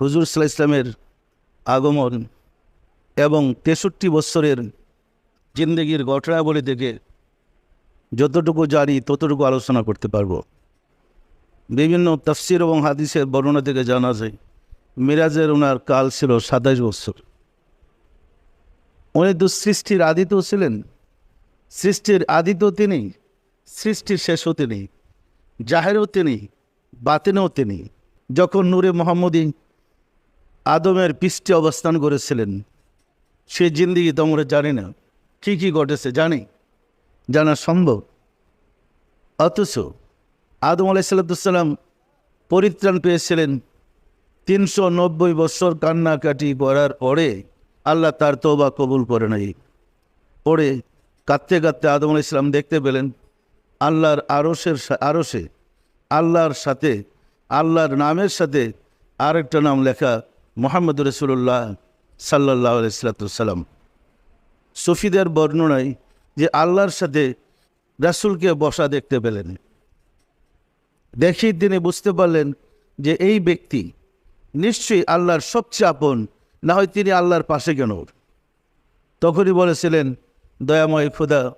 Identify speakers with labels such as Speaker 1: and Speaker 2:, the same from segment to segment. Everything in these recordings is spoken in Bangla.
Speaker 1: হুজুর সাল্লাহ ইসলামের আগমন এবং তেষট্টি বৎসরের জিন্দগির ঘটনাবলী থেকে যতটুকু জানি ততটুকু আলোচনা করতে পারব। বিভিন্ন তফসির এবং হাদিসের বর্ণনা থেকে জানা যায়, মিরাজের ওনার কাল ছিল সাতাশ বছর উনি তো সৃষ্টির আদিতেও ছিলেন। সৃষ্টির আদিতেও তিনি, সৃষ্টির শেষও তিনি, জাহেরও তিনি, বাতিনেও তিনি। যখন নূরে মোহাম্মদী আদমের পৃষ্ঠে অবস্থান করেছিলেন। সে জিন্দিগি তো আমরা জানি না। কী কী ঘটেছে জানি? জানা সম্ভব। অথচ আদম আলাইসাল্লাম পরিত্রাণ পেয়েছিলেন তিনশো নব্বই বৎসর কান্নাকাটি করার পরে আল্লাহ তার তৌবা কবুল করে নাই পরে কাঁদতে কাঁদতে আদম ইসলাম দেখতে পেলেন, আল্লাহর আরসের আরসে আল্লাহর সাথে, আল্লাহর নামের সাথে আরেকটা নাম লেখা মোহাম্মদ রসুল্লাহ সাল্লাহ আলাইসালাম সুফিদের বর্ণনায় যে আল্লাহর সাথে রাসুলকে বসা দেখতে পেলেন। দেখেই তিনি বুঝতে পারলেন যে এই ব্যক্তি নিশ্চয়ই আল্লাহর সবচেয়ে আপন, না হয় তিনি আল্লাহর পাশে কেন? তখনই বলেছিলেন, দয়াময় খুদা,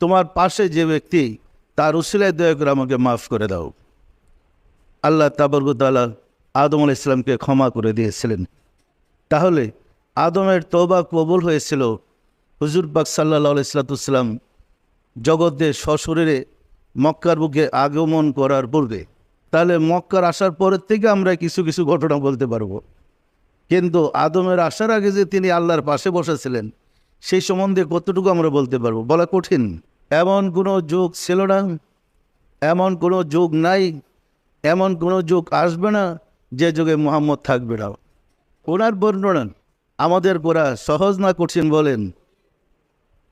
Speaker 1: তোমার পাশে যে ব্যক্তি, তার উসিলায় দয়া করে আমাকে মাফ করে দাও। আল্লাহ তাবরগুতালা আদম আল ইসলামকে ক্ষমা করে দিয়েছিলেন। তাহলে আদমের তৌবা কবুল হয়েছিল। হুজুর পাক সাল্লাহ ইসলাতুসলাম জগতে সশরীরে মক্কার বুকে আগমন করার পূর্বে, তাহলে মক্কার আসার পরের থেকে আমরা কিছু কিছু ঘটনা বলতে পারব। কিন্তু আদমের আসার আগে যে তিনি আল্লাহর পাশে বসেছিলেন, সেই সম্বন্ধে কতটুকু আমরা বলতে পারব? বলা কঠিন। এমন কোনো যুগ ছিল না, এমন কোনো যুগ নাই, এমন কোনো যুগ আসবে না যে যুগে মোহাম্মদ থাকবে না। ওনার বর্ণনা আমাদের পড়া সহজ না করছেন বলেন।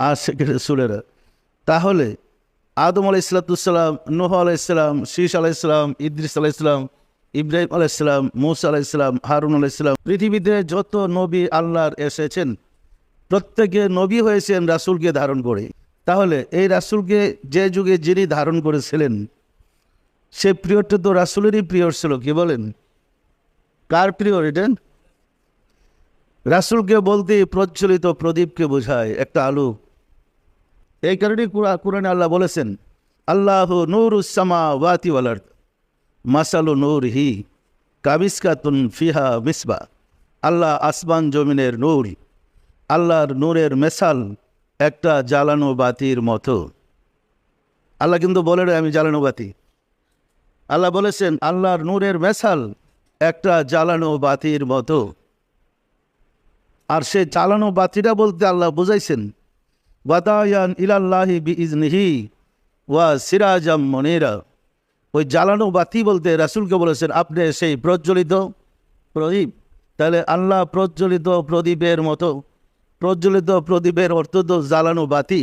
Speaker 1: আর সেখানে সুলেরা তাহলে আদম আলাহ ইসলাতুসাল্লাম নোহ আলাইসালাম শীষ আলাইসালাম ইদ্রিস আলাইসালাম ইব্রাহিম আলাইসালাম মুসা আলাইসালাম হারুন আলাইসালাম পৃথিবীতে যত নবী আল্লাহর এসেছেন, প্রত্যেকে নবী হয়েছেন রাসুলকে ধারণ করে। তাহলে এই রাসুলকে যে যুগে যিনি ধারণ করেছিলেন, সে প্রিয়টা তো রাসুলেরই প্রিয় ছিল, কি বলেন? কার প্রিয় এটা রাসুলকে বলতে প্রজ্বলিত প্রদীপকে বোঝায় একটা আলু। এই কারণেই কোরআনে আল্লাহ বলেছেন, আল্লাহ নূর উসামা ওয়াতি ওয়ালার মাসালু নূর হি কাবিসকাতুন ফিহা মিসবা। আল্লাহ আসমান জমিনের নূর, আল্লাহর নূরের মেসাল একটা জ্বালানো বাতির মতো। আল্লাহ কিন্তু বলে রে আমি জ্বালানো বাতি। আল্লাহ বলেছেন, আল্লাহর নূরের মেসাল একটা জ্বালানো বাতির মতো। আর সে জ্বালানো বাতিটা বলতে আল্লাহ বুঝাইছেন, ওয়াদায়ান ইলাল্লাহি বি ইজনিহি ওয়া সিরাজাম মনিরা। ওই জ্বালানো বাতি বলতে রাসুলকে বলেছেন, আপনি সেই প্রজ্বলিত প্রদীপ। তাহলে আল্লাহ প্রজ্বলিত প্রদীপের মতো, প্রজ্বলিত প্রদীপের অর্থ তো জ্বালানো বাতি।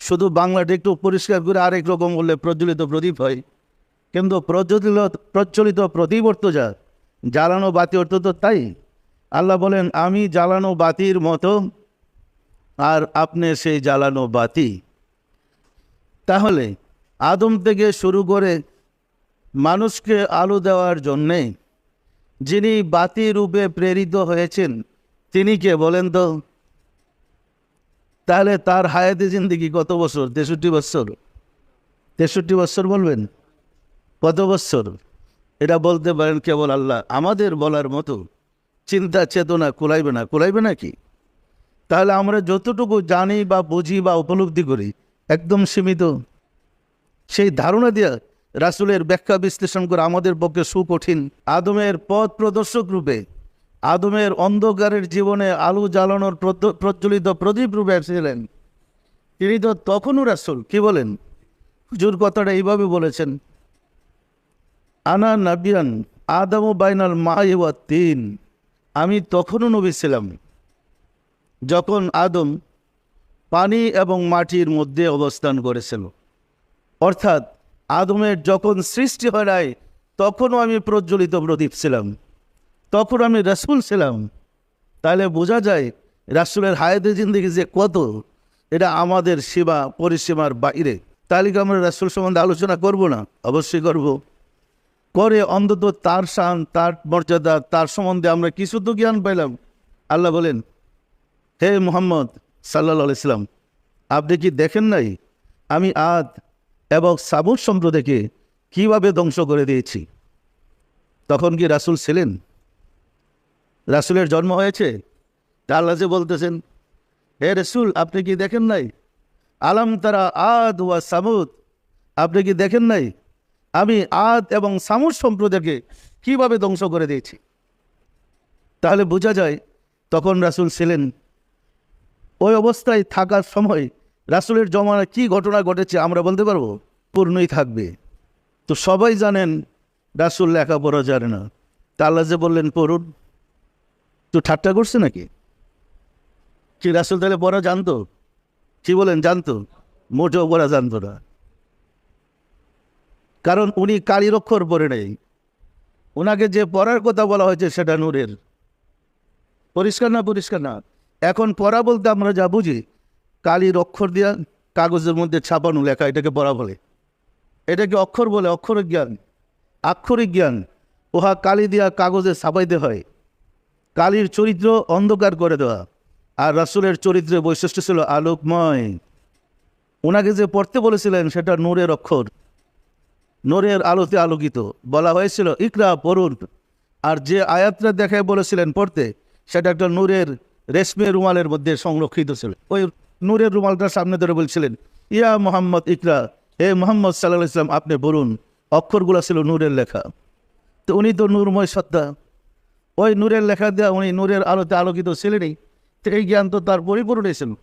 Speaker 1: শুধু বাংলাটা একটু পরিষ্কার করে আরেক রকম বললে প্রজ্বলিত প্রদীপ হয়। কিন্তু প্রজ্বলিত প্রদীপ অর্থ যা? জ্বালানো বাতি অর্থ তো তাই। আল্লাহ বলেন, আমি জ্বালানো বাতির মতো, আর আপনি সেই জ্বালানো বাতি। তাহলে আদম থেকে শুরু করে মানুষকে আলো দেওয়ার জন্যে যিনি বাতি রূপে প্রেরিত হয়েছেন, তিনি কে বলেন তো? তাহলে তার হায়াতি জিন্দিগি কত বছর? তেষট্টি বছর। তেষট্টি বছর বলবেন? কত বছর এটা বলতে পারেন কেবল আল্লাহ। আমাদের বলার মতো চিন্তা, চেতনা কুলাইবে না। কুলাইবে নাকি তাহলে আমরা যতটুকু জানি বা বুঝি বা উপলব্ধি করি, একদম সীমিত। সেই ধারণা দিয়ে রাসুলের ব্যাখ্যা বিশ্লেষণ করে আমাদের পক্ষে সুকঠিন। আদমের পথ প্রদর্শক রূপে, আদমের অন্ধকারের জীবনে আলু জ্বালানোর প্রজ্বলিত প্রদীপ রূপে ছিলেন তিনি তো তখনও রাসুল, কি বলেন? হুজুর কথাটা এইভাবে বলেছেন আনা নাবিয়ান আদম বাইনাল মা ইয়া তিন। আমি তখনও নবী ছিলাম, যখন আদম পানি এবং মাটির মধ্যে অবস্থান করেছিল। অর্থাৎ আদমের যখন সৃষ্টি হয় তখনও আমি প্রজ্বলিত প্রদীপ ছিলাম। তখন আমি রাসুল ছিলাম। তাহলে বোঝা যায় রাসুলের হায়াতে জিন্দিগি যে কত, এটা আমাদের সীমা পরিসীমার বাইরে। তাহলে আমরা রাসুল সম্বন্ধে আলোচনা করব না? অবশ্যই করব। করে অন্তত তার শান, তার মর্যাদা, তার সম্বন্ধে আমরা কিছু তো জ্ঞান পাইলাম। আল্লাহ বলেন, হে মোহাম্মদ সাল্লা ইসলাম আপনি কি দেখেন নাই? আমি আদ এবং সাবুর সম্প্রদায়কে কীভাবে ধ্বংস করে দিয়েছি? তখন কি রাসূল ছিলেন? রাসূলের জন্ম হয়েছে? আল্লাহ যে বলতেছেন, হে রসুল, আপনি কি দেখেন নাই? আলাম তারা আদ ওয়া সামুদ আপনি কি দেখেন নাই? আমি আদ এবং সামুদ সম্প্রদায়কে কীভাবে ধ্বংস করে দিয়েছি? তাহলে বোঝা যায় তখন রাসূল ছিলেন। ওই অবস্থায় থাকার সময় রাসূলের জমানায় কি ঘটনা ঘটেছে আমরা বলতে পারব? পূর্ণই থাকবে। তো সবাই জানেন রাসূল লেখাপড়া জানে না। তা আল্লাহ যে বললেন, পড়ুন। তো ঠাট্টা করছে নাকি? কি রাসূল তাহলে পড়া জানতো? কি বলেন, জানতো? মোটেও পড়া জানতো না। কারণ উনি কালির অক্ষর পরে নেই। ওনাকে যে পড়ার কথা বলা হয়েছে সেটা নূরের। পরিষ্কার না পরিষ্কার না? এখন পড়া বলতে আমরা যা বুঝি কালির অক্ষর দিয়া কাগজের মধ্যে ছাপানো লেখা, এটাকে পড়া বলে। এটাকে অক্ষর বলে অক্ষর জ্ঞান। আক্ষরিক জ্ঞান। উহা কালি দিয়া কাগজে ছাপাইতে হয়। কালির চরিত্র অন্ধকার করে দেওয়া। আর রাসূলের চরিত্রের বৈশিষ্ট্য ছিল আলোকময়। ওনাকে যে পড়তে বলেছিলেন, সেটা নূরের অক্ষর। নূরের আলোতে আলোকিত। বলা হয়েছিল, ইকরা, পড়ুন। আর যে আয়াতটা দেখায় বলেছিলেন পড়তে, সেটা একটা নূরের রেশমে রুমালের মধ্যে সংরক্ষিত ছিল। ওই নূরের রুমালটার সামনে ধরে বলছিলেন, ইয়া মোহাম্মদ ইকরা, হে মোহাম্মদ সাল্লাহ ইসলাম আপনি বলুন অক্ষরগুলো ছিল নূরের লেখা। তো উনি তো নূরময় সত্তা। ওই নূরের লেখা দেওয়া উনি নূরের আলোতে আলোকিত ছিলেনই। তো এই জ্ঞান তো তার পরিপূর্ণ ছিল।